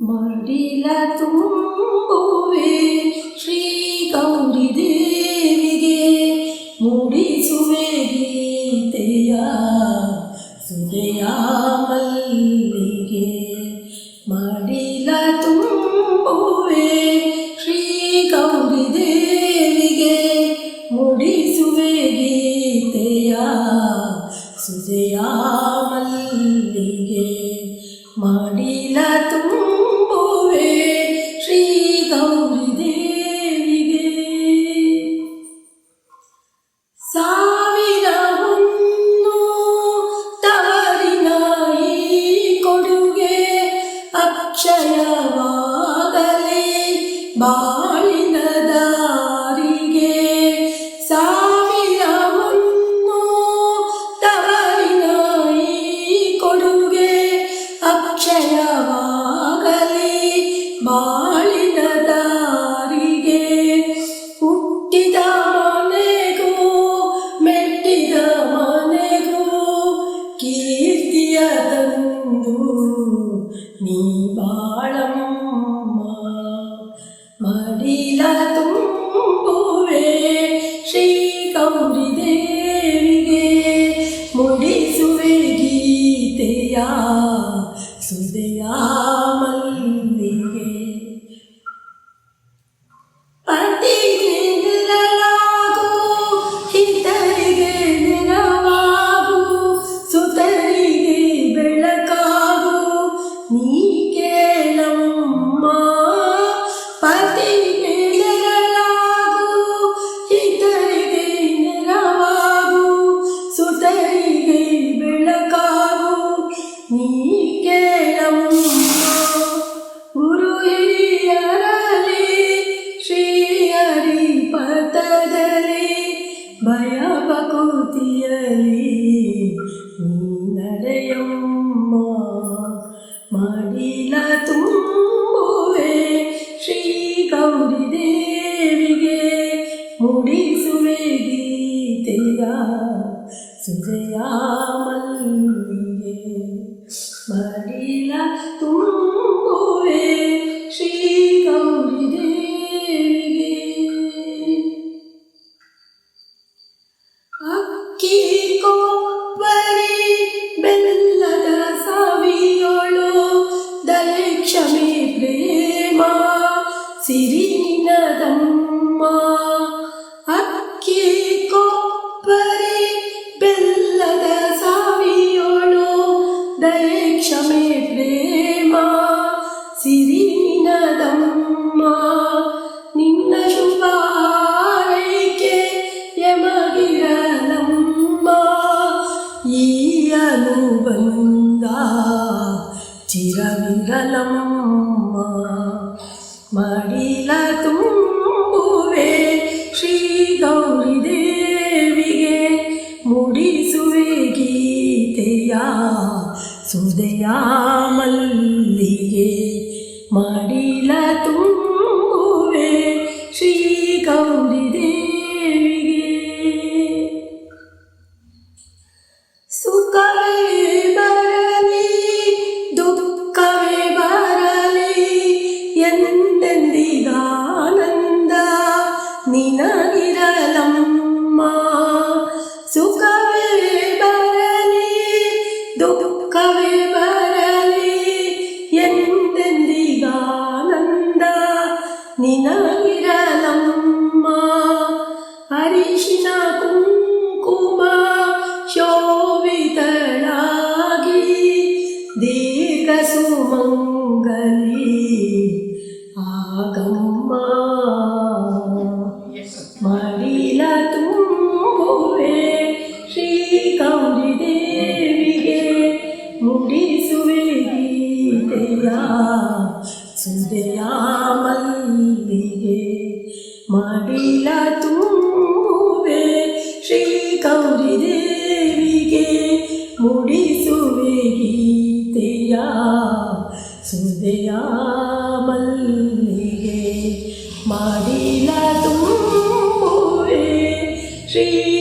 ಮಡಿಲ ತುಂಬುವೆ ಶ್ರೀ ಗೌರಿ ದೇವಿಗೆ ಮೂಡಿಸುವೆ ಗೀತೆಯ ಸುದೆಯ ಮಲ್ಲಿಗೆ 멀 ಭಕುತಿಯಲಿ ನೀ ನಡೆಯಮ್ಮ ಮಾಡಿಲ ತುಂಬುವೆ ಶ್ರೀ ಗೌರಿ ದೇವಿಗೆ ಮುಡಿಸುವೆ ಗೀತೆಯ ಸುಜಯ ಚಿರವಿರಲಮ್ಮ ಮಡಿಲ ತುಂಬುವೆ, ಶ್ರೀ ಗೌರಿ ದೇವಿಗೆ ಮುಡಿಸುವೆ ಗೀತೆಯ ಸುದಯ ಮಲ್ಲಿಗೆ. ಮಡಿಲ ತುಂಬುವೆ, ಶ್ರೀ ಗೌರಿ ದೇವಿಗೆ. ಸುಖವೇ ನಿನಗಿರಲಮ್ಮ ಸುಖವೇ ಬರಲಿ ದುಃಖವೇ ಬರಲಿ ಎಂದೆಂದಿಗಾನಂದ ನಿನಗಿರಲಮ್ಮ ಅರಿಶಿನ ಕುಂಕುಮ ಶೋಭಿತಳಾಗಿ ದೀರ್ಘ ಸುಮಂಗಲಿ സുന്ദരിയാ സുന്ദരിയാ മല്ലികേ. മടില തൂവേ ശ്രീ ഗൗരി ദേവികേ. മുടിസുവേ ഗീതയാ സുന്ദരിയാ മല്ലികേ. മടില തൂവേ ശ്രീ